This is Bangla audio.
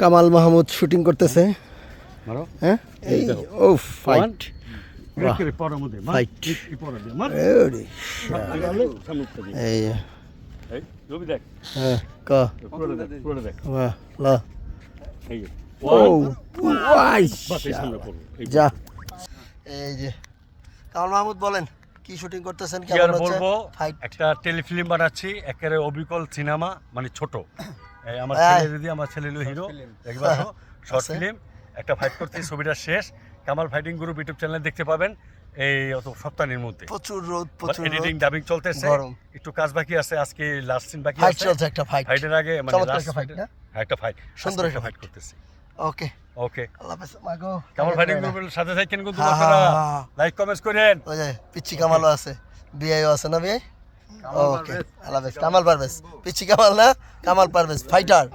কামাল মাহমুদ শুটিং করতেছে। হ্যাঁ? এই ও ফাইট হ্যাঁ ক? বাহ ল। এই যা। এই যে কামাল মাহমুদ বলেন। কি শুটিং করতেছেন? কি আর বলব? একটা টেলিফিল্ম বানাচ্ছি একেবারে অবিকল সিনেমা মানে ছোট। আমার। ছেলে দিদি আমার ছেলে হিরো একবার শর্ট ফিল্ম একটা ফাইট করছি ছবিটা শেষ। কামাল ফাইটিং গ্রুপ ইউটিউব চ্যানেলে দেখতে পাবেন। এই অত সপ্তাহের মধ্যে। প্রচুর রোদ প্রচুর এডিটিং ডাবিং চলতেছে। একটু কাজ বাকি আছে আজকে লাস্ট সিন বাকি ফাইট আছে। চলছে একটা ফাইট ফাইটের আগে মানে লাস্ট একটা না? একটা ফাইট সুন্দর একটা ফাইট করতেছি। ওকে ওকে আল্লাহ হাফেজ মাগো কামাল ফাইটিং গ্রুপের সাথে থাকেন কিন্তু আপনারা। লাইক কমেন্টস করেন। ওই যে পিচ্ছি কামালও আছে বিআইও আছে না বিআই? ওকে আল্লাহ হাফেজ কামাল পারভেজ। পিচ্ছি কামাল না কামাল পারভেজ ফাইটার